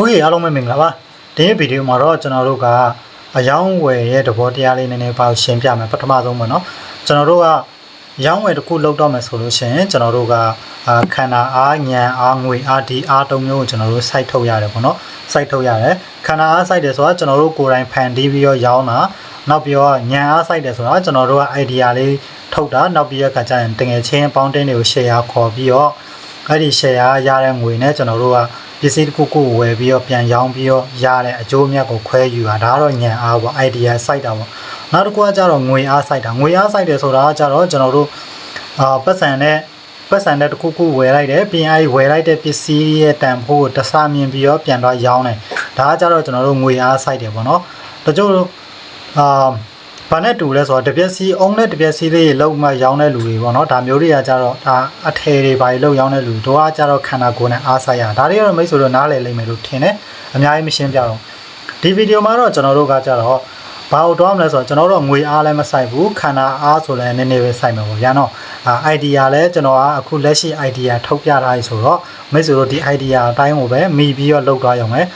ဟုတ်ကဲ့အားလုံးပဲမင်္ဂလာပါဒီနေ့ဗီဒီယိုမှာတော့ကျွန်တော်တို့ကအယောင်းဝယ်ရဲ့သဘောတရားလေးနည်းနည်းပါရှင်းပြမယ်ပထမဆုံးပေါ့နော်ကျွန်တော်တို့ကအယောင်းဝယ်တစ်ခုလုပ်တော့မယ်ဆိုလို့ရှိရင်ကျွန်တော်တို့ကအာခန္ဓာအားညံအားငွေအားဒီအားသုံးမျိုးကိုကျွန်တော်တို့စိုက်ထုတ်ရတယ်ပေါ့နော်စိုက်ထုတ်ရတယ်ခန္ဓာအားစိုက်တယ်ဆိုတာကျွန်တော်တို့ကိုယ်တိုင်ဖန်တီးပြီးတော့ရောင်းတာနောက်ပြီးတော့ညံအားစိုက်တယ်ဆိုတာကျွန်တော်တို့က idea လေးထုတ်တာနောက်ပြီးရခါကျရင်တငယ်ချင်းပေါင်းတင်းတွေကို share ခေါ်ပြီးတော့အဲ့ဒီ share ရတဲ့ငွေနဲ့ကျွန်တော်တို့က ပစ္စည်းတစ်ခုခုဝယ်ပြီးတော့ပြန်ရောင်းပြီးတော့ရတဲ့အကျိုးအမြတ်ကိုခွဲယူတာဒါကတော့ညံအားပေါ့ idea site တာပေါ့နောက်တစ်ခုကကြတော့ငွေအား site တာငွေအား site တယ်ဆိုတာကကြတော့ကျွန်တော်တို့အာပတ်စံနဲ့ပတ်စံနဲ့တစ်ခုခုဝယ်လိုက်တယ်ပြင်အဲ့ဝယ်လိုက်တဲ့ပစ္စည်းရဲ့တန်ဖိုးကိုတဆမြင်ပြီးတော့ပြန်တော့ရောင်းတယ်ဒါကကြတော့ကျွန်တော်တို့ငွေအား site တယ်ပေါ့နော်တချို့အာ ဘာနဲ့တူလဲဆိုတော့တပြက်စီအုံးနဲ့တပြက်စီလေးလောက်မှရောင်းတဲ့လူတွေပေါ့နော်ဒါမျိုးတွေကကြတော့ဒါအထည်တွေဘာတွေလောက်ရောင်းတဲ့လူတို့ကကြတော့ခန္ဓာကိုယ်နဲ့အားဆိုင်ရဒါတွေကတော့မိတ်ဆွေတို့နားလည်လိမ့်မယ်လို့ထင်တယ်အများကြီးမရှင်းပြတော့ဒီဗီဒီယိုမှာတော့ကျွန်တော်တို့ကကြတော့ဘာလို့တော့မလဲဆိုတော့ကျွန်တော်တို့ငွေအားလည်းမဆိုင်ဘူးခန္ဓာအားဆိုလည်းနည်းနည်းပဲဆိုင်မှာပေါ့ဗျာနော်အာ idea လည်းကျွန်တော်ကအခုလက်ရှိ idea ထုတ်ပြထားပြီဆိုတော့မိတ်ဆွေတို့ဒီ idea အတိုင်းကိုပဲမိပြီးတော့လောက်သွားရအောင်မယ်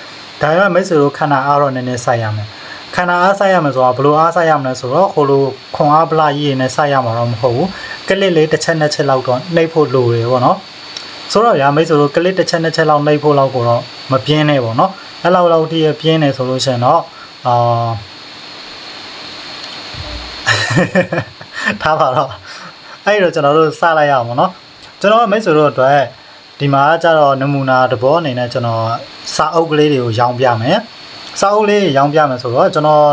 ဒါပေမဲ့မိတ်ဆွေတို့ခန္ဓာအားတော့နည်းနည်းဆိုင်ရမယ် ခန္ဓာအားဆိုင်ရမယ်ဆိုတော့ဘယ်လိုအားဆိုင်ရမလဲဆိုတော့ခိုလိုခွန်အားပလာကြီးရည်နဲ့ဆိုင်ရမှာတော့မဟုတ်ဘူးကလစ်လေးတစ်ချက်နှစ်ချက်လောက်တော့နှိပ်ဖို့လိုတယ်ပေါ့နော်ဆိုတော့ဗျာမိတ်ဆွေတို့ကလစ်တစ်ချက်နှစ်ချက်လောက်နှိပ်ဖို့လောက်ကိုတော့မပြင်းနဲ့ပေါ့နော်အဲ့လောက်လောက်တည်းပြင်းနေဆိုလို့ရှိရင်တော့အာထားပါတော့အဲ့တော့ကျွန်တော်တို့စလိုက်ရအောင်ပေါ့နော်ကျွန်တော်မိတ်ဆွေတို့အတွက်ဒီမှာကျတော့နမူနာတစ်ဘောအနေနဲ့ကျွန်တော်စာအုပ်ကလေးတွေကိုရောင်းပြမယ် စာအုပ်လေးရောင်းပြမယ်ဆိုတော့ကျွန်တော်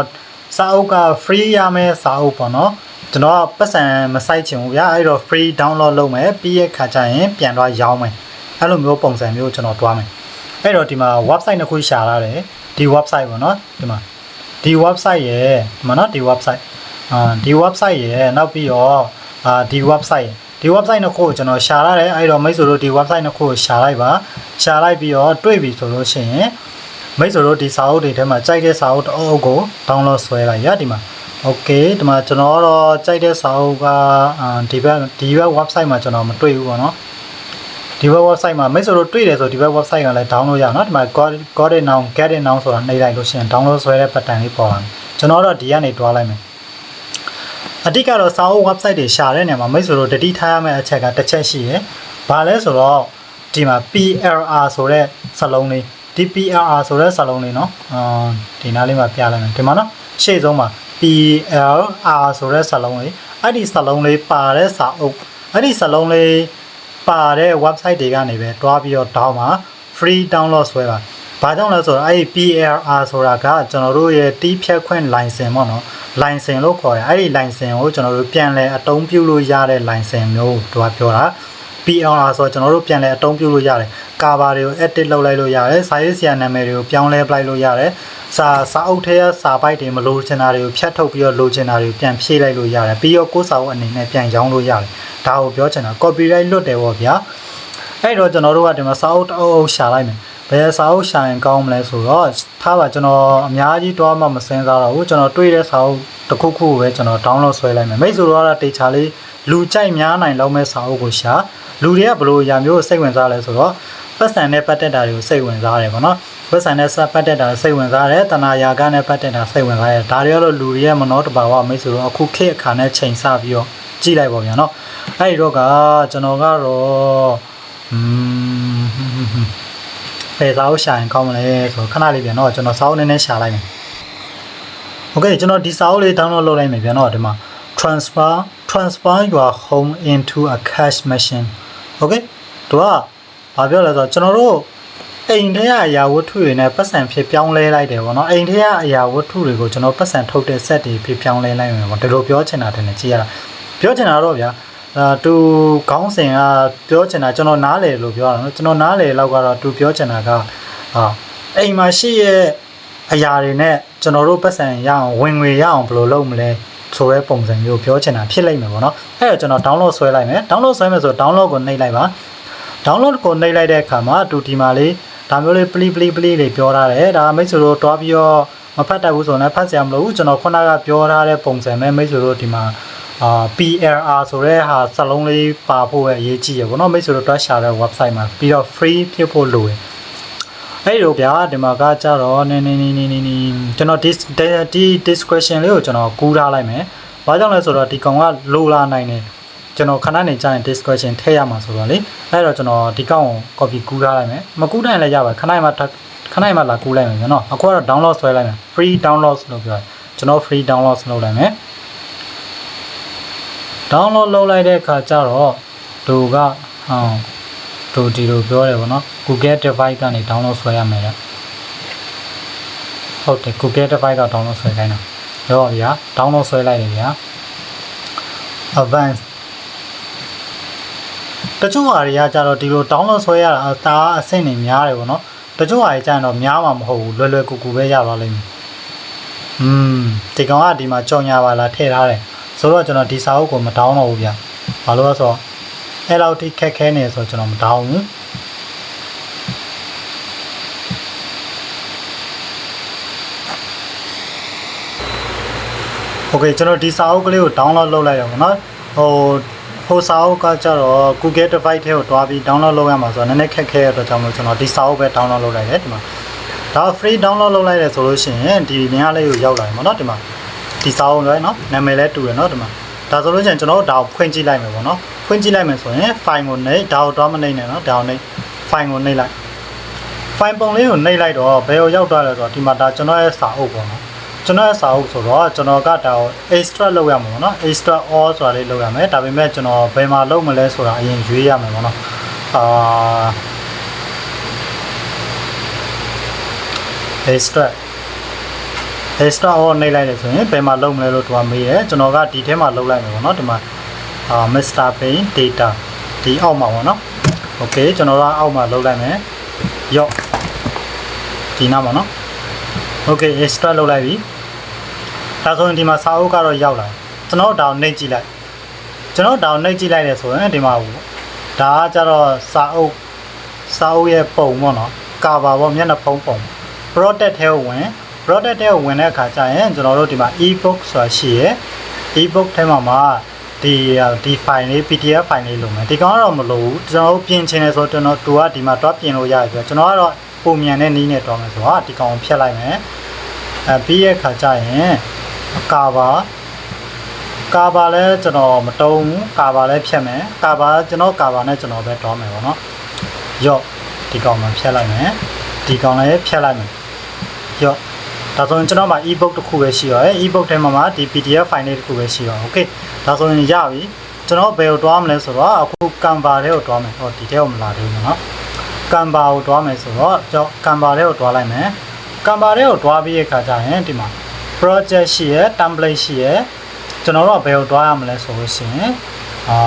စာအုပ်က free ရမယ်စာအုပ်ပေါ့နော်ကျွန်တော်ကပတ်စံမဆိုင်ချင်ဘူးဗျာအဲ့တော့ free download လုပ်မယ်ပြီးရခါကျရင်ပြန်သွားရောင်းမယ်အဲ့လိုမျိုးပုံစံမျိုးကျွန်တော်တွားမယ်အဲ့တော့ဒီမှာ website တစ်ခုရှာလာတယ်ဒီ website ပေါ့နော်ဒီမှာဒီ website ရယ်ဒီမှာနော်ဒီ website အာဒီ website ရယ်နောက်ပြီးတော့အာဒီ website ရယ်ဒီ website နှစ်ခုကိုကျွန်တော်ရှာရတယ်အဲ့တော့မိတ်ဆွေတို့ဒီ website နှစ်ခုကိုရှာလိုက်ပါရှာလိုက်ပြီးတော့တွေ့ပြီဆိုလို့ရှိရင် မိတ်ဆွေတို့ဒီစာအုပ်တွေထဲမှာကြိုက်တဲ့စာအုပ်တစ်အုပ်ကို download ဆွဲလိုက်ရဒီမှာ okay ဒီမှာကျွန်တော်တော့ကြိုက်တဲ့စာအုပ်ကအာဒီဘက်ဒီဘက် website မှာကျွန်တော်မတွေ့ဘူးပေါ့နော်ဒီဘက် website မှာမိတ်ဆွေတို့တွေ့တယ်ဆိုဒီဘက် website ကလည်း download ရအောင်နော်ဒီမှာ got got it now get it now ဆိုတာနှိပ်လိုက်လို့ရှိရင် download ဆွဲတဲ့ pattern လေးပေါ်လာတယ်ကျွန်တော်တော့ဒီကနေတွားလိုက်မယ်အတိကတော့စာအုပ် website တွေရှာတဲ့နေရာမှာမိတ်ဆွေတို့တတိထားရမယ့်အချက်ကတစ်ချက်ရှိရယ်။ဘာလဲဆိုတော့ဒီမှာ PLR ဆိုတဲ့စာလုံးလေး ဒီ PLR ဆိုတဲ့စာလုံးလေးနော်။အာဒီနားလေးမှာပြလိုက်မယ်ဒီမှာနော်ရှေ့ဆုံးမှာ PLR ဆိုတဲ့စာလုံးလေးအဲ့ဒီစာလုံးလေးပါတဲ့စာအုပ်အဲ့ဒီစာလုံးလေးပါတဲ့ website တွေကနေပဲတွားပြီးတော့ down မှာ free download ဆွဲပါ။ဘာကြောင့်လဲဆိုတော့အဲ့ဒီ PLR ဆိုတာကကျွန်တော်တို့ရဲ့တီးဖြတ်ခွင့် license ပေါ့နော် license လို့ခေါ်တယ်အဲ့ဒီ license ကိုကျွန်တော်တို့ပြန်လဲအတုံးပြုလို့ရတဲ့ license မျိုးကိုသူကပြောတာ PLR ဆိုတော့ကျွန်တော်တို့ပြန်လဲအတုံးပြုလို့ရတယ် ကာဘာတွေကို edit လုပ်လိုက်လို့ရတယ်စာရေးဆရာနာမည်တွေကိုပြောင်းလဲပလိုက်လို့ရတယ်စာစာအုပ်ထဲကစာပိုက်တွေမလိုချင်တာတွေကိုဖြတ်ထုတ်ပြီးတော့လိုချင်တာတွေကိုပြန်ဖြည့်လိုက်လို့ရတယ်ပြီးတော့ကိုယ်စာအုပ်အနေနဲ့ပြန်ရောင်းလို့ရတယ်ဒါကိုပြောချင်တာ copyright လွတ်တယ်ပေါ့ဗျာအဲ့တော့ကျွန်တော်တို့ကဒီမှာစာအုပ်တအုပ်အုပ်ရှာလိုက်မယ်ဘယ်စာအုပ်ရှာရင်ကောင်းမလဲဆိုတော့ထားပါကျွန်တော်အများကြီးတွားမှမစင်းစားတော့ဘူးကျွန်တော်တွေ့တဲ့စာအုပ်တစ်ခုခုကိုပဲကျွန်တော် download ဆွဲလိုက်မယ်မိတ်ဆွေတို့ကတော့တေချာလေးလူကြိုက်များနိုင်လောက်မဲ့စာအုပ်ကိုရှာလူတွေကဘလို့အရာမျိုးကိုစိတ်ဝင်စားလဲဆိုတော့ ပတ်စံနဲ့ပတ်သက်တာတွေကိုစိတ်ဝင်စားတယ်ပေါ့နော်ပတ်စံနဲ့ပတ်သက်တာစိတ်ဝင်စားတယ်တဏှာယာကနဲ့ပတ်သက်တာစိတ်ဝင်စားတယ်ဒါတွေကတော့လူတွေရဲ့မနောတဘာဝမိတ်ဆွေတို့အခုခေတ်အခါနဲ့ချိန်ဆပြီးတော့ကြည့်လိုက်ပါဗျာနော်အဲ့ဒီတော့ကကျွန်တော်ကတော့อืมဘယ်စာအုပ်ရှာရင်ကောင်းမလဲဆိုတော့ခဏလေးပြန်တော့ကျွန်တော်စာအုပ်နည်းနည်းရှာလိုက်မယ်။ Okay ကျွန်တော်ဒီစာအုပ်လေး download လုပ်လိုက်မယ်ပြန်တော့ဒီမှာ transfer transfer your home into a cash machine Okay တို့က ဘာပြောလဲဆိုတော့ကျွန်တော်တို့အိမ်ထဲကအရာဝတ္ထုတွေနဲ့ပတ်စံဖြစ်ပြောင်းလဲလိုက်တယ်ဗောနော်အိမ်ထဲကအရာဝတ္ထုတွေကိုကျွန်တော်ပတ်စံထုတ်တဲ့ set တွေဖြစ်ပြောင်းလဲလိုက်မယ်ဗောဒီလိုပြောချင်တာတယ်နဲ့ကြည့်ရတာပြောချင်တာတော့ဗျာအာသူခေါင်းစဉ်ကပြောချင်တာကျွန်တော်နားလေလို့ပြောတာနော်ကျွန်တော်နားလေလောက်ကတော့သူပြောချင်တာကအာအိမ်မှာရှိရဲ့အရာတွေနဲ့ကျွန်တော်တို့ပတ်စံရအောင်ဝင်ငွေရအောင်ဘယ်လိုလုပ်မလဲဆိုတဲ့ပုံစံမျိုးပြောချင်တာဖြစ်လိမ့်မယ်ပေါ့နော်အဲ့တော့ကျွန်တော် download ဆွဲလိုက်မယ် download ဆွဲမယ်ဆိုတော့ download ကိုနှိပ်လိုက်ပါ download ကိုနှိပ်လိုက်တဲ့အခါမှာသူဒီမှာလေးဒါမျိုးလေးပလီပလီပလီလေးပြောထားတယ်ဒါမိတ်ဆွေတို့တွားပြီးတော့မဖတ်တတ်ဘူးဆိုတော့ဖတ်စရာမလိုဘူးကျွန်တော်ခုနကပြောထားတဲ့ပုံစံပဲမိတ်ဆွေတို့ဒီမှာအာ PLR ဆိုတဲ့ဟာစလုံးလေးပါဖို့ပဲအရေးကြီးရပေါ့နော်မိတ်ဆွေတို့တွားရှာတဲ့ website မှာပြီးတော့ free ဖြစ်ဖို့လိုတယ်အဲ့လိုဗျာဒီမှာကကြတော့နင်းနင်းနင်းနင်းနင်းကျွန်တော် dis ဒီ discretion လေးကိုကျွန်တော်ကူးထားလိုက်မယ်။ဘာကြောင့်လဲဆိုတော့ဒီကောင်ကလိုလာနိုင်တယ်။ ကျွန်တော်ခဏနေကြာရင် discretion ထည့်ရမှာဆိုတော့လေအဲ့တော့ကျွန်တော်ဒီကောင်ကို copy ကူးထားလိုက်မယ်။မကူးနိုင်လည်းရပါခဏမှထပ်ခဏမှလာကူးလိုက်မယ်နော်။အခုကတော့ download ဆွဲလိုက်မယ် free download လို့ပြောတယ်။ကျွန်တော် free download လုပ်လိုက်မယ်။ download လုပ်လိုက်တဲ့အခါကျတော့သူကဟောသူဒီလိုပြောတယ်ဗောနော် Google device ကနေ download ဆွဲရမယ်တဲ့ဟုတ်တယ် Google device က download ဆွဲခိုင်းတာရောဗျာ download ဆွဲလိုက်တယ်ဗျာ advanced တချို့ဟာတွေကကြတော့ဒီလို download ဆွဲရတာအသားအဆင့်နေများတယ်ဗောနော်တချို့ဟာတွေကျရင်တော့များမှာမဟုတ်ဘူးလွယ်လွယ်ကူကူပဲရပါလိမ့်မယ်อืมဒီကောင်ကဒီမှာကြော်ညာပါလားထည့်ထားတယ်ဆိုတော့ကျွန်တော်ဒီစာအုပ်ကိုမ down တော့ဘူးဗျာဘာလို့လဲဆိုတော့အဲ့လောက်ထိခက်ခဲနေဆိုတော့ကျွန်တော်မ down ဘူး โอเคကျွန်တော်ဒီစာအုပ်ကလေးကို download လုပ်လိုက်ရအောင်နော်ဟို ဟိုစာအုပ်ကကြတော့ Google device ထဲကိုတွားပြီး download လုပ်ရမှာဆိုတော့နည်းနည်းခက်ခဲရတဲ့အတွက်ကြောင့်မို့ကျွန်တော်ဒီစာအုပ်ပဲ download လုပ်လိုက်တယ်ဒီမှာဒါ free download လုပ်လိုက်တယ်ဆိုလို့ရှိရင်ဒီနေရာလေးကိုရောက်လာပြီပေါ့နော်ဒီမှာဒီစာအုပ်လည်းနော်နာမည်လည်းတူတယ်နော်ဒီမှာဒါဆိုလို့ရှိရင်ကျွန်တော်တို့ဒါကိုဖွင့်ကြည့်လိုက်မယ်ပေါ့နော်ဖွင့်ကြည့်လိုက်မယ်ဆိုရင် file ကိုနှိပ်ဒါကိုတွားမနှိပ်နဲ့နော်ဒါကိုနှိပ် file ကိုနှိပ်လိုက် file ပုံလေးကိုနှိပ်လိုက်တော့ဘယ်ကိုရောက်သွားလဲဆိုတော့ဒီမှာဒါကျွန်တော်ရဲ့စာအုပ်ပေါ့နော် ကျွန်တော်ရဲ့စာအုပ်ဆိုတော့ကျွန်တော်ကဒါကို extract လုပ်ရမှာပေါ့နော် extract all ဆိုတာလေးလုပ်ရမယ်ဒါပေမဲ့ကျွန်တော်ဘယ်မှာလုပ်မလဲဆိုတာအရင်ရွေးရမယ်ပေါ့နော်အာ extract extract all နှိပ်လိုက်တယ်ဆိုရင်ဘယ်မှာလုပ်မလဲလို့သူကမေးတယ်ကျွန်တော်ကဒီထဲမှာလုပ်လိုက်မယ်ပေါ့နော်ဒီမှာအာ master pane data ဒီအောက်မှာပေါ့နော် okay ကျွန်တော်ကအောက်မှာလုပ်လိုက်မယ်ရော့ဒီနားပါနော် okay extract လုပ်လိုက်ပြီ ဒါဆိုရင်ဒီမှာစာအုပ်ကတော့ရောက်လာကျွန်တော်တို့ဒါကိုနှိပ်ကြည့်လိုက်ကျွန်တော်တို့ဒါကိုနှိပ်ကြည့်လိုက်တယ်ဆိုရင်ဒီမှာဒါကကြတော့စာအုပ်စာအုပ်ရဲ့ပုံပေါ့နော်ကာဗာပေါ့မျက်နှာဖုံးပုံ product ထဲကိုဝင် product ထဲကိုဝင်တဲ့အခါကျရင်ကျွန်တော်တို့ဒီမှာ ebook ဆိုတာရှိရယ် ebook ထဲမှာမှာဒီဒီ file လေး PDF file လေးလိုမယ်ဒီကောင်ကတော့မလိုဘူးကျွန်တော်တို့ပြင်ချင်တယ်ဆိုတော့ကျွန်တော်သူကဒီမှာတွားပြင်လို့ရတယ်ဆိုတော့ကျွန်တော်ကတော့ပုံမြန်တဲ့နည်းနဲ့တွားမယ်ဆိုတော့ဒီကောင်ကိုဖြတ်လိုက်မယ်အဲပြီးရဲ့အခါကျရင် ကာဘာကာဘာလဲကျွန်တော်မတုံးဘူးကာဘာလဲဖြတ်မယ်ကာဘာကျွန်တော်ကာဘာနဲ့ကျွန်တော်ပဲတွားမယ်ပေါ့နော်ရော့ဒီကောင်မှဖြတ်လိုက်မယ်ဒီကောင်လည်းဖြတ်လိုက်မယ်ရော့ဒါဆိုရင်ကျွန်တော်မှာ ebook တစ်ခုပဲရှိရော ebook ထဲမှာမှာဒီ PDF file လေးတစ်ခုပဲရှိရော okay ဒါဆိုရင်ရပြီကျွန်တော်ဘယ်ကိုတွားမလဲဆိုတော့အခု Canva ထဲကိုတွားမယ်ဟောဒီထဲကိုမလာသေးဘူးနော် Canva ကိုတွားမယ်ဆိုတော့ကျွန်တော် Canva ထဲကိုတွားလိုက်မယ် Canva ထဲကိုတွားပြီးရခါကျရင်ဒီမှာ project ရှိရယ် template ရှိရယ်ကျွန်တော်တို့ကဘယ်ကိုတွားရမလဲဆိုလို့ရှိရင်အာ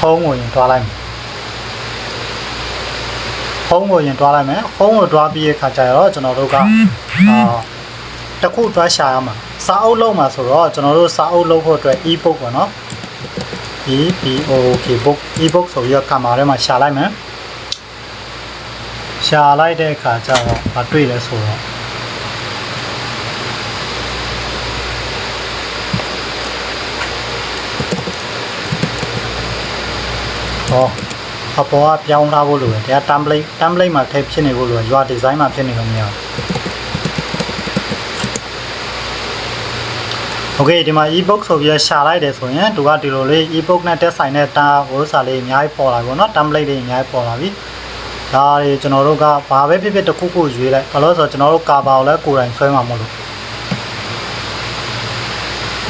home ကိုရင်တွားလိုက်မယ် home ကိုရင်တွားလိုက်မယ် home ကိုတွားပြီးရခါကျတော့ကျွန်တော်တို့ကအာတခုတွားရှာရမှာစာအုပ်လုံးမှာဆိုတော့ကျွန်တော်တို့စာအုပ်လုံးဖို့အတွက် e-book ပေါ့နော် e b o k book e-book ဆိုပြီးတော့ကင်မရာထဲမှာရှာလိုက်မယ် ရှာလိုက်တဲ့အခါကျတော့မတွေ့လဲဆိုတော့ဟောအပေါ်ကပြောင်းထားဖို့လိုတယ်ဒါက template template မှာထည့်ဖြစ်နေဖို့လိုတယ်ရွာ design မှာဖြစ်နေလို့မရဘူး Okay ဒီမှာ ebook ဆိုပြီးရှာလိုက်တယ်ဆိုရင်သူကဒီလိုလေး ebook နဲ့တက်ဆိုင်တဲ့တာဟိုစာလေးအများကြီးပေါ်လာပြီပေါ့နော် template တွေအများကြီးပေါ်လာပြီ ဒါတွေကျွန်တော်တို့ကဘာပဲဖြစ်ဖြစ်တစ်ခုခုရွေးလိုက်ဘာလို့လဲဆိုတော့ကျွန်တော်တို့ကာဘာကိုလည်းကိုယ်တိုင်ဆွဲမှာမဟုတ်လို့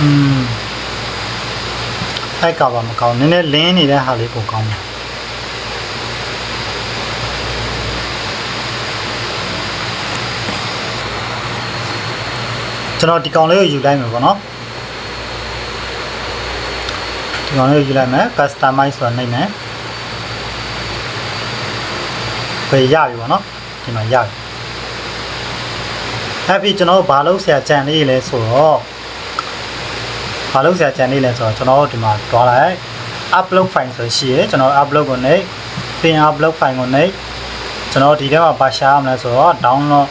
อืมအဲ့ကာဘာမကောင်းနည်းနည်းလင်းနေတဲ့ဟာလေးပိုကောင်းတယ်ကျွန်တော်ဒီကောင်လေးကိုယူလိုက်မယ်ပေါ့နော်ဒီကောင်လေးကိုယူလိုက်မယ် customize ဆိုတာနှိပ်မယ် ပဲရပြီပေါ့နော်ဒီမှာရပြီအဲ့ပြီးကျွန်တော်တို့ဘာလို့ဆရာကြံလေးလဲဆိုတော့ဘာလို့ဆရာကြံလေးလဲဆိုတော့ကျွန်တော်တို့ဒီမှာတွားလိုက် upload file ဆိုရှိရယ်ကျွန်တော် upload ကိုနှိပ်ပြင် upload file ကိုနှိပ်ကျွန်တော်ဒီထဲမှာဘာရှာရမလဲဆိုတော့ download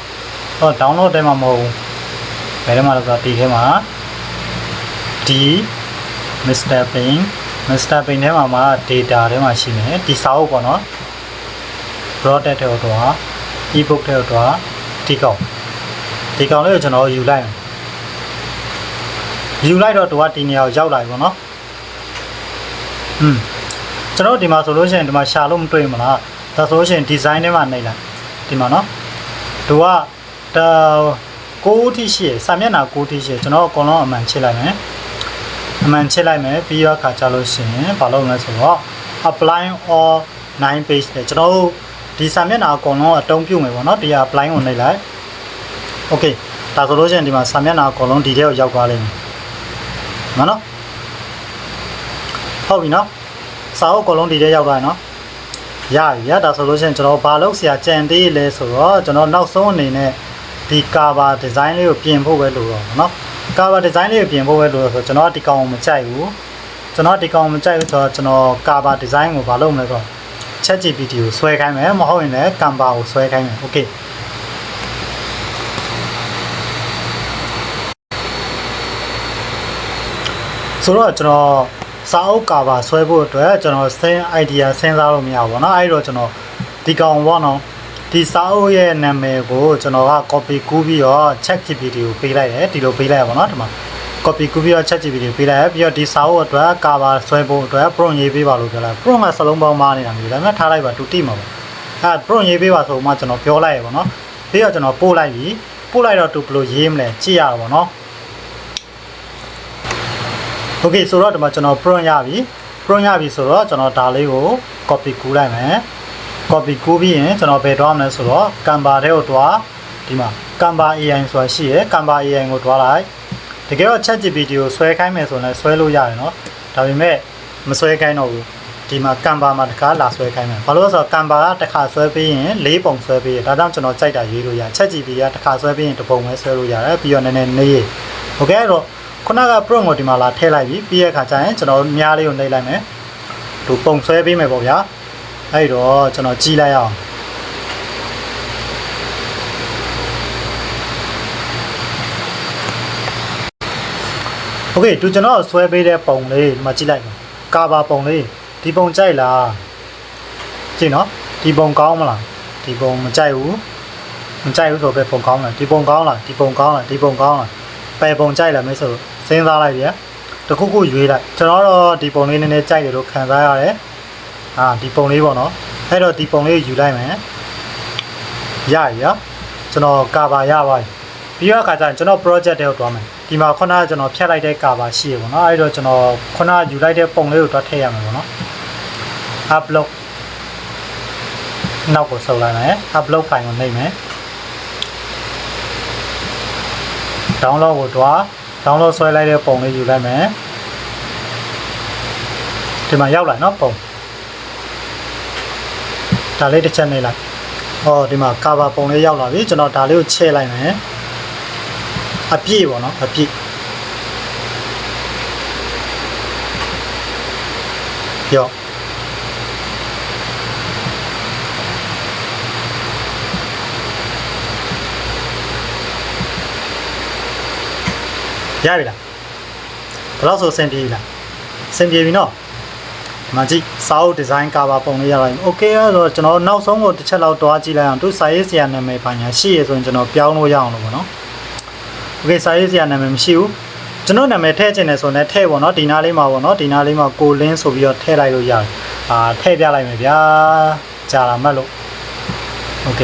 ဟော download ထဲမှာမဟုတ်ဘူးဘယ်ထဲမှာလဲဆိုတော့ဒီထဲမှာ D Mr. Payne master pane ထဲမှာမှာ data ထဲမှာရှိမယ်ဒီစာအုပ်ပေါ့နော် raw data ထဲတော့ ebook ထဲတော့ဒီကောင်ဒီကောင်လေးကိုကျွန်တော်ယူလိုက်မယ်ယူလိုက်တော့သူကဒီနေရာကိုရောက်လာပြီပေါ့နော်อืมကျွန်တော်တို့ဒီမှာဆိုလို့ရှိရင်ဒီမှာရှာလို့မတွေ့ဘူးမလားဒါဆိုလို့ရှိရင် design ထဲမှာနှိပ်လိုက်ဒီမှာနော်သူကဒါ6ထိရှိရစာမျက်နှာ6ထိရှိရကျွန်တော်အကုန်လုံးအမှန်ချစ်လိုက်မယ်အမှန်ချစ်လိုက်မယ်ပြီးတော့ခါကြလို့ရှိရင်ဘာလုပ်မလဲဆိုတော့ apply all 9 page နဲ့ကျွန်တော်တို့ ဒီစာမျက်နှာအကုန်လုံးအတုံးပြုတ်မယ်ပေါ့နော်ဒီ apply ကိုနှိပ်လိုက် okay ဒါဆိုလို့ရှိရင်ဒီမှာစာမျက်နှာအကုန်လုံးဒီထဲကိုရောက်သွားလိမ့်မယ်မနော်ဟုတ်ပြီနော်စာအုပ်အကုန်လုံးဒီထဲရောက်သွားပြီနော်ရပြီရဒါဆိုလို့ရှိရင်ကျွန်တော်ဘာလုပ်ဆရာကြံသေးလဲဆိုတော့ကျွန်တော်နောက်ဆုံးအနေနဲ့ဒီ cover design လေးကိုပြင်ဖို့ပဲလိုတော့เนาะ cover design လေးကိုပြင်ဖို့ပဲလိုတော့ဆိုကျွန်တော်ကဒီကောင်ကိုမကြိုက်ဘူးကျွန်တော်ဒီကောင်ကိုမကြိုက်ဘူးဆိုတော့ကျွန်တော် cover design ကိုဘာလုပ်မလဲဆိုတော့ ChatGPT ကိုဆွဲခိုင်းမယ်မဟုတ်ရင်လည်း Canva ကိုဆွဲခိုင်းမယ် okay ဆိုတော့ကျွန်တော်စာအုပ်ကာပါဆွဲဖို့အတွက်ကျွန်တော်စင်း idea စဉ်းစားလို့မရဘူးပေါ့နော်အဲ့တော့ကျွန်တော်ဒီကောင်ပေါ့နော်ဒီစာအုပ်ရဲ့နာမည်ကိုကျွန်တော်က copy ကူးပြီးတော့ ChatGPT ကိုပေးလိုက်တယ်ဒီလိုပေးလိုက်ရပါတော့ဒီမှာ copy ကူးပြီးတော့ ChatGPT ကိုပေးလိုက်ရပြီးတော့ဒီစာအုပ်အတွက်ကာပါဆွဲဖို့အတွက် prompt ရေးပေးပါလို့ပြောလိုက် prompt ကစလုံးပေါင်းမားနေတာမျိုးဒါပေမဲ့ထားလိုက်ပါတူတိမှာပေါ့အဲ prompt ရေးပေးပါဆိုမှကျွန်တော်ပြောလိုက်ရပါတော့ပြီးတော့ကျွန်တော်ပို့လိုက်ပြီပို့လိုက်တော့သူဘယ်လိုရေးမလဲကြည့်ရတာပေါ့နော် โอเคဆိုတော့ဒီမှာကျွန်တော် print ရပြီ print ရပြီဆိုတော့ကျွန်တော်ဒါလေးကို copy ကူးလိုက်မယ် copy ကူးပြီးရင်ကျွန်တော်ဘယ်တွားမလဲဆိုတော့ Canva ထဲကိုတွားဒီမှာ Canva AI ဆိုတာရှိရယ် Canva AI ကိုတွားလိုက် တကယ်တော့ ChatGPT ကိုဆွဲခိုင်းမယ်ဆိုရင်လည်းဆွဲလို့ရတယ်เนาะဒါပေမဲ့မဆွဲခိုင်းတော့ဘူးဒီမှာ Canva မှာတစ်ခါလာဆွဲခိုင်းမယ်ဘာလို့လဲဆိုတော့ Canva ကတစ်ခါဆွဲပြီးရင်၄ပုံဆွဲပြီးရဒါကြောင့်ကျွန်တော်ကြိုက်တာရေးလို့ရ ChatGPT ကတစ်ခါဆွဲပြီးရင်တစ်ပုံပဲဆွဲလို့ရတယ်ပြီးတော့နည်းနည်းနေးโอเคအဲ့တော့ခုနက prompt ကိုဒီမှာလာထည့်လိုက်ပြီပြီးရဲ့အခါကျရင်ကျွန်တော်မြားလေးကိုနှိပ်လိုက်မယ်သူပုံဆွဲပေးမယ်ပေါ့ဗျာအဲ့တော့ကျွန်တော်ကြည့်လိုက်အောင် โอเคသူကျွန်တော်ဆွဲပေးတဲ့ပုံလေးဒီမှာကြည့်လိုက်မယ်ကာဘာပုံလေးဒီပုံကြိုက်လားကြည့်နော်ဒီပုံကောင်းမလားဒီပုံမကြိုက်ဘူးမကြိုက်ဘူးဆိုပဲပုံကောင်းလားဒီပုံကောင်းလားဒီပုံကောင်းလားဒီပုံကောင်းလားပယ်ပုံကြိုက်လားမဲဆိုတော့စဉ်းစားလိုက်ဗျာတခုခုရွေးလိုက်ကျွန်တော်တော့ဒီပုံလေးနည်းနည်းကြိုက်တယ်လို့ခံစားရတယ်အာဒီပုံလေးပေါ့နော်အဲ့တော့ဒီပုံလေးကိုယူလိုက်မယ်ရရကျွန်တော်ကာဘာရပါပြီ ပြီးတော့အခါကျရင်ကျွန်တော် project တွေကိုတွားမယ်ဒီမှာခုနကကျွန်တော်ဖြတ်လိုက်တဲ့ကာဘာရှိရပေါ့နော်အဲ့တော့ကျွန်တော်ခုနကယူလိုက်တဲ့ပုံလေးကိုတွားထည့်ရမယ်ပေါ့နော် upload နောက်ကိုဆုပ်လိုက်မယ် upload file ကိုနှိပ်မယ် download ကိုတွား download ဆွဲလိုက်တဲ့ပုံလေးယူလိုက်မယ်ဒီမှာရောက်လာနော်ပုံဒါလေးတစ်ချက်နေလိုက်ဟောဒီမှာ cover ပုံလေးရောက်လာပြီကျွန်တော်ဒါလေးကိုချဲ့လိုက်မယ် အပြည့်ပေါ့နော်အပြည့်ရော့ရပြီလားဘယ်တော့ဆိုစင်ပြေပြီလားစင်ပြေပြီနော်ဒီမှာကြည့်စာအုပ်ဒီဇိုင်းကာဗာပုံလေးရပါပြီโอเคအဲ့တော့ကျွန်တော်နောက်ဆုံးကိုတစ်ချက်လောက်တွားကြည့်လိုက်အောင်သူစာရေးဆရာနာမည်ပါညာရှိရဆိုရင်ကျွန်တော်ပြောင်းလို့ရအောင်လို့ပေါ့နော် โอเคစာရေးဆရာနာမည်မရှိဘူးကျွန်တော်နာမည်ထည့်ချင်တယ်ဆိုရင်ထည့်ပေါ့နော်ဒီနားလေးမှာပေါ့နော်ဒီနားလေးမှာကိုလင်းဆိုပြီးတော့ထည့်လိုက်လို့ရတယ်အာထည့်ပြလိုက်မယ်ဗျာကြာလာမှတ်လို့โอเค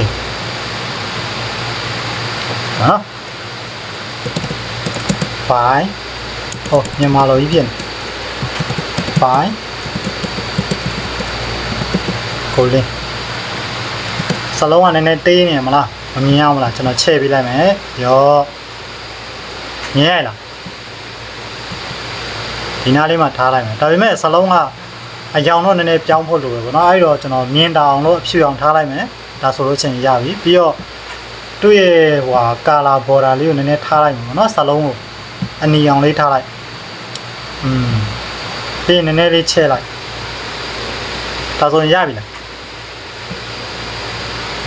နော် phải ồ nhưng mà lời ý kiến phải cô lên စလုံးကနည်းနည်းတေးနေမလားမမြင်အောင်မလားကျွန်တော်ချဲ့ပေးလိုက်မယ်ရော မြင်ရလားဒီနားလေးမှာထားလိုက်မယ်ဒါပေမဲ့စလုံးကအယောင်တော့နည်းနည်းပြောင်းဖို့လိုပဲပေါ့နော်အဲ့တော့ကျွန်တော်မြင်တာအောင်လို့အဖြူအောင်ထားလိုက်မယ်ဒါဆိုလို့ချင်းရပြီပြီးတော့သူ့ရဲ့ဟိုဟာကာလာဘော်ဒါလေးကိုနည်းနည်းထားလိုက်မယ်ပေါ့နော်စလုံးကိုအနီအောင်လေးထားလိုက်อืมပြီးရင်နည်းနည်းလေးချဲ့လိုက်ဒါဆိုရင်ရပြီလား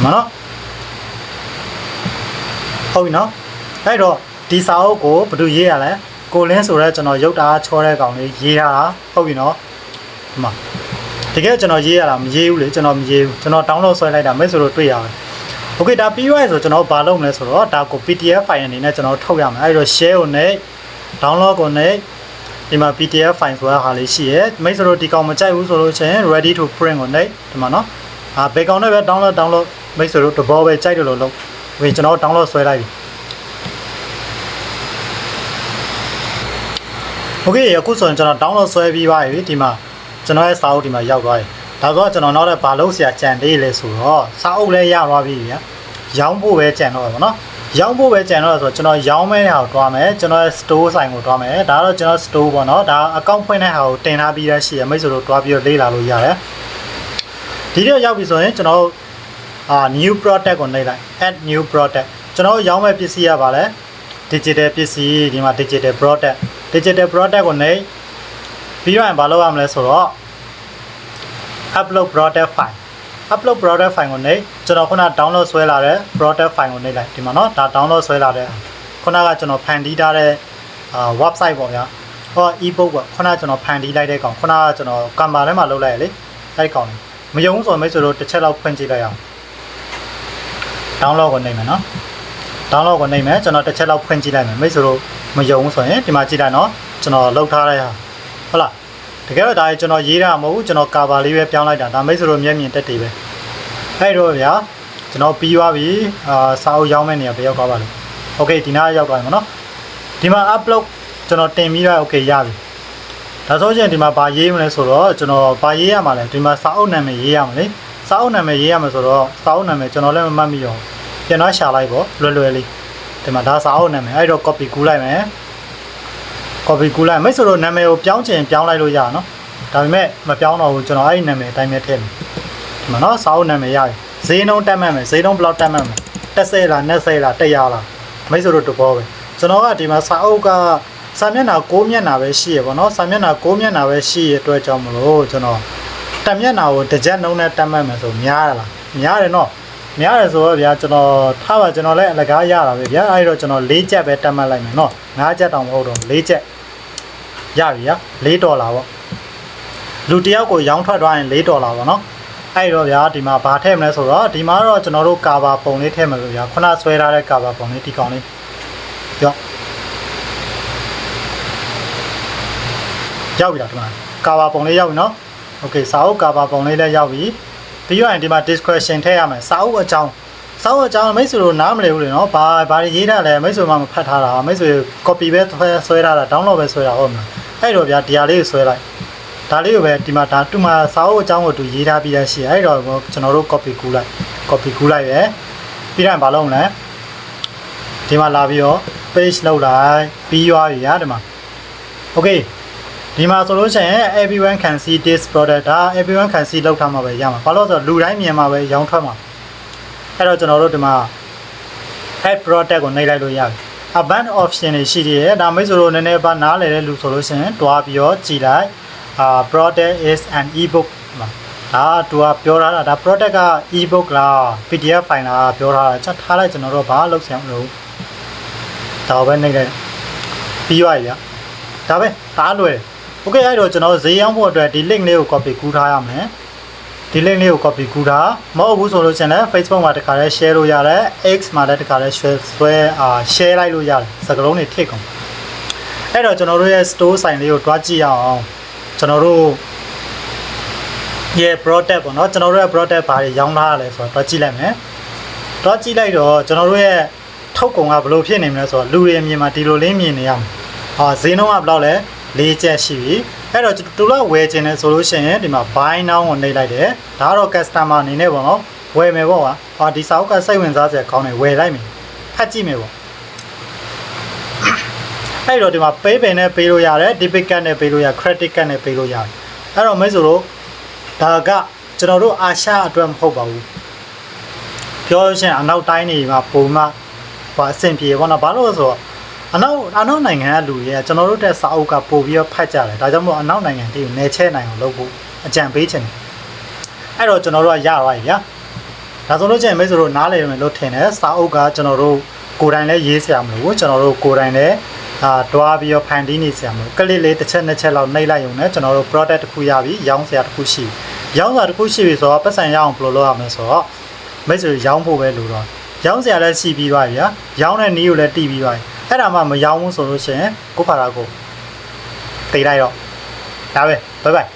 မနော်ဟုတ်ပြီနော်အဲ့တော့ ဒီစာအုပ်ကိုဘယ်သူရေးရလဲကိုလင်းဆိုတော့ကျွန်တော်ရုပ်တာချောတဲ့ကောင်လေးရေးထားတာဟုတ်ပြီနော်ဒီမှာတကယ်ကျွန်တော်ရေးရတာမရေးဘူးလေကျွန်တော်မရေးဘူးကျွန်တော် download ဆွဲလိုက်တာမိတ်ဆွေတို့တွေ့ရမယ် Okay ဒါပြီးသွားပြီဆိုကျွန်တော်ဘာလုပ်မလဲဆိုတော့ဒါကို PDF file အနေနဲ့ကျွန်တော်ထုတ်ရမယ်အဲ့တော့ share ကိုနဲ့ download ကိုနဲ့ဒီမှာ PDF file ဆိုတာဟာလေးရှိရဲမိတ်ဆွေတို့ဒီကောင်မကြိုက်ဘူးဆိုလို့ချင်း ready to print ကိုနဲ့ဒီမှာနော်အာဘယ်ကောင်နဲ့ပဲ download download မိတ်ဆွေတို့တဘောပဲကြိုက်တယ်လို့လုပ်ဝင်ကျွန်တော် download ဆွဲလိုက်ပြီ Okay အခုဆိုရင်ကျွန်တော် download ဆွဲပြီးပါပြီဒီမှာကျွန်တော်ရဲ့စာအုပ်ဒီမှာရောက်သွားပြီဒါဆိုတော့ကျွန်တော်နောက်တဲ့ဘာလုပ်စရာကြံသေးလဲဆိုတော့စာအုပ်လည်းရသွားပြီဗျာရောင်းဖို့ပဲကြံတော့တယ်ဗောနော်ရောင်းဖို့ပဲကြံတော့ဆိုတော့ကျွန်တော်ရောင်းမဲ့ဟာကိုတွားမယ်ကျွန်တော်ရဲ့ store ဆိုင်ကိုတွားမယ်ဒါကတော့ကျွန်တော် store ပေါ့နော်ဒါ account ဖွင့်တဲ့ဟာကိုတင်ထားပြီးရရှိရမိတ်ဆွေတို့တွားပြီးတော့လေ့လာလို့ရတယ်ဒီတော့ရောက်ပြီဆိုရင်ကျွန်တော်အာ new product ကိုနှိပ်လိုက် add new product ကျွန်တော်ရောင်းမဲ့ပစ္စည်းရပါလဲ digital ပစ္စည်းဒီမှာ digital product digital product ကိုနေပြီးတော့ဘာလုပ်ရမလဲဆိုတော့ upload product file upload product file ကိုနေကျွန်တော်ခုန download ဆွဲလာတဲ့ product file ကိုနေလိုက်ဒီမှာနော်ဒါ download ဆွဲလာတဲ့ခုနကကျွန်တော်ဖန်တီးထားတဲ့ website ပေါ့ဗျာဟော ebook ပေါ့ခုနကကျွန်တော်ဖန်တီးလိုက်တဲ့ကောင်ခုနကကျွန်တော်ကမ်ဘာထဲမှာလုပ်လိုက်ရလေအဲ့ဒီကောင်လေးမယုံဆိုမိတ်ဆွေတို့တစ်ချက်လောက်ဖွင့်ကြည့်လိုက်အောင် download ကိုနေမယ်နော် download ကိုနေမယ်ကျွန်တော်တစ်ချက်လောက်ဖွင့်ကြည့်လိုက်မယ်မိတ်ဆွေတို့ မယုံဆိုရင်ဒီမှာကြည့်လိုက်เนาะကျွန်တော်လုပ်ထားတဲ့ဟာဟုတ်လားတကယ်တော့ဒါကျွန်တော်ရေးတာမဟုတ်ဘူးကျွန်တော်ကာဗာလေးပဲပြောင်းလိုက်တာဒါမိတ်ဆွေတို့မျက်မြင်တက်တည်ပဲအဲ့တော့ဗျာကျွန်တော်ပြီးသွားပြီအာစာအုပ်ရောင်းမဲ့နေရာဘယ်ရောက်သွားပါလဲโอเคဒီနားရောက်သွားပြီမနော်ဒီမှာ upload ကျွန်တော်တင်ပြီးတော့โอเคရပြီဒါဆိုရင်ဒီမှာဘာရေးမလဲဆိုတော့ကျွန်တော်ဘာရေးရမှာလဲဒီမှာစာအုပ်နာမည်ရေးရမှာလေစာအုပ်နာမည်ရေးရမှာဆိုတော့စာအုပ်နာမည်ကျွန်တော်လည်းမမှတ်မိတော့ပြန်တော့ရှာလိုက်ပေါ့လွယ်လွယ်လေး ဒီမှာဒါစာအုပ်နာမည်အဲ့တော့ copy ကူးလိုက်မယ် copy ကူးလိုက်မိတ်ဆွေတို့နာမည်ကိုပြောင်းချင်ပြောင်းလိုက်လို့ရအောင်နော်ဒါပေမဲ့မပြောင်းတော့ဘူးကျွန်တော်အဲ့ဒီနာမည်အတိုင်းပဲထည့်မယ်ဒီမှာနော်စာအုပ်နာမည်ရပြီဈေးနှုန်းတက်မှတ်မယ်ဈေးနှုန်းဘယ်လောက်တက်မှတ်မယ်တက်ဆဲလားနက်ဆဲလားတက်ရလားမိတ်ဆွေတို့တဘောပဲကျွန်တော်ကဒီမှာစာအုပ်ကစာမျက်နှာ6မျက်နှာပဲရှိရပေါ့နော်စာမျက်နှာ6မျက်နှာပဲရှိရအတွက်ကြောင့်မလို့ကျွန်တော်တက်မျက်နှာကိုတစ်ချက်နှုန်းနဲ့တက်မှတ်မယ်ဆိုများရလားများတယ်နော် များတယ်ဆိုတော့ဗျာကျွန်တော်ထားပါကျွန်တော်လည်းအလကားရတာပဲဗျာအဲဒီတော့ကျွန်တော်၄ချက်ပဲတက်မှတ်လိုက်မယ်နော်၅ချက်တောင်မဟုတ်တော့၄ချက်ရပြီဗျာ၄ဒေါ်လာပေါ့လူတစ်ယောက်ကိုရောင်းထွက်သွားရင်၄ဒေါ်လာပေါ့နော်အဲ့တော့ဗျာဒီမှာဘာထည့်မလဲဆိုတော့ဒီမှာတော့ကျွန်တော်တို့ကာဗာပုံလေးထည့်မယ်လို့ဗျာခုနဆွဲထားတဲ့ကာဗာပုံလေးဒီကောင်လေးရောရောက်ပြီလားဒီမှာကာဗာပုံလေးရောက်ပြီနော်โอเคစာအုပ်ကာဗာပုံလေးလည်းရောက်ပြီ ပြီးတော့ဒီမှာ description ထည့်ရမယ်စာအုပ်အကြောင်းစာအုပ်အကြောင်းမိတ်ဆွေတို့နားမလည်ဘူးလေနော်ဘာဘာရေးထားလဲမိတ်ဆွေမှမဖတ်ထားတာမိတ်ဆွေ copy ပဲဆွဲထားတာ download ပဲဆွဲတာဟုတ်မလားအဲ့တော့ဗျာဒီဟာလေးကိုဆွဲလိုက်ဒါလေးကိုပဲဒီမှာဒါတူမှာစာအုပ်အကြောင်းကိုတူရေးထားပြီးရရှိအဲ့တော့ကျွန်တော်တို့ copy ကူးလိုက် copy ကူးလိုက်ပဲပြီးတော့ဘာလုပ်မလဲဒီမှာလာပြီးတော့ page လောက်လိုက်ပြီးရွာပြီဟာဒီမှာ okay ဒီမှာဆိုလို့ရှိရင် everyone can see this product ဒါ everyone can see လောက်ထားမှာပဲရမှာဘာလို့လဲဆိုတော့လူတိုင်းမြင်မှာပဲရောင်းထွက်မှာအဲ့တော့ကျွန်တော်တို့ဒီမှာ add product ကိုနှိပ်လိုက်လို့ရတယ် a band option တွေရှိသေးတယ်ဒါမိတ်ဆွေတို့နည်းနည်းပါနားလည်တဲ့လူဆိုလို့ရှိရင်တွားပြီးတော့ကြည်လိုက်အာ product is an ebook ဒါသူကပြောထားတာဒါ product က ebook လား PDF file လားပြောထားတာချက်ထားလိုက်ကျွန်တော်တို့ဘာလုပ်ဆောင်လို့ဒါပဲနှိပ်လိုက်ပြီးသွားပြီဗျဒါပဲဒါလွယ် တယ် Okay အဲ့တော့ကျွန်တော်ဈေးရောက်ဖို့အတွက်ဒီ link လေးကို copy ကူးထားရမယ်ဒီ link လေးကို copy ကူးထားမဟုတ်ဘူးဆိုလို့ရှိရင်လည်း Facebook မှာတခါလဲ share လို့ရတယ် X မှာလည်းတခါလဲ share ဆွဲအာ share လိုက်လို့ရတယ်စကားလုံးတွေထည့်ကုန်အဲ့တော့ကျွန်တော်တို့ရဲ့ store ဆိုင်လေးကိုတွားကြည့်ရအောင်ကျွန်တော်တို့ရဲ့ product ပေါ့နော်ကျွန်တော်တို့ရဲ့ product ဘာတွေရောင်းထားရလဲဆိုတော့တွားကြည့်လိုက်မယ်တွားကြည့်လိုက်တော့ကျွန်တော်တို့ရဲ့ထုတ်ကုန်ကဘယ်လိုဖြစ်နေမလဲဆိုတော့လူတွေအမြင်မှာဒီလိုလေးမြင်နေရမှာဟာဈေးနှုန်းကဘယ်လောက်လဲ ၄ချက်ရှိပြီအဲ့တော့တူလောက်ဝယ်ခြင်းနဲ့ဆိုလို့ရှိရင်ဒီမှာ buy now ကိုနှိပ်လိုက်တယ်ဒါကတော့ customer အနေနဲ့ပေါ့နော်ဝယ်မယ်ပေါ့ကွာဟာဒီစာအုပ်ကစိတ်ဝင်စားစရာကောင်းတယ်ဝယ်လိုက်မယ်ဖတ်ကြည့်မယ်ပေါ့အဲ့တော့ဒီမှာ pay pay နဲ့ပေးလို့ရတယ် debit card နဲ့ပေးလို့ရ credit card နဲ့ပေးလို့ရတယ်အဲ့တော့မဲဆိုတော့ဒါကကျွန်တော်တို့အာရှအတွက်မဟုတ်ပါဘူးပြောလို့ရှိရင်အနောက်တိုင်းတွေမှာပုံမှန်ဟိုအဆင်ပြေပေါ့နော်ဘာလို့လဲဆိုတော့ အနောက်အနောက်နိုင်ငံကလူတွေကကျွန်တော်တို့တဲ့စာအုပ်ကပို့ပြီးတော့ဖတ်ကြတယ်ဒါကြောင့်မို့အနောက်နိုင်ငံတွေနေချဲနိုင်အောင်လုပ်ဖို့အကြံပေးချင်တယ်အဲ့တော့ကျွန်တော်တို့ကရရပါပြီဗျာဒါဆိုလို့ချင်းမိတ်ဆွေတို့နားလည်မယ်လို့ထင်တယ်စာအုပ်ကကျွန်တော်တို့ကိုယ်တိုင်လည်းရေးဆရာမလို့ကျွန်တော်တို့ကိုယ်တိုင်လည်းအာတွားပြီးတော့ဖန်တီးနေဆရာမလို့ကလစ်လေးတစ်ချက်နှစ်ချက်လောက်နှိပ်လိုက်ရုံနဲ့ကျွန်တော်တို့ product တစ်ခုရပြီရောင်းဆရာတစ်ခုရှိပြီရောင်းစာတစ်ခုရှိပြီဆိုတော့ပတ်စံရအောင်ဘယ်လိုလုပ်ရမလဲဆိုတော့မိတ်ဆွေရောင်းဖို့ပဲလိုတော့ရောင်းဆရာလည်းရှိပြီးပါပြီဗျာရောင်းတဲ့နည်းကိုလည်းတည်ပြီးပါပြီ အဲ့ဒါမှမရောင်းဘူးဆိုလို့ရှိရင်ကိုဖာရာကိုတိတ်လိုက်တော့ဒါပဲဘိုင်ဘိုင်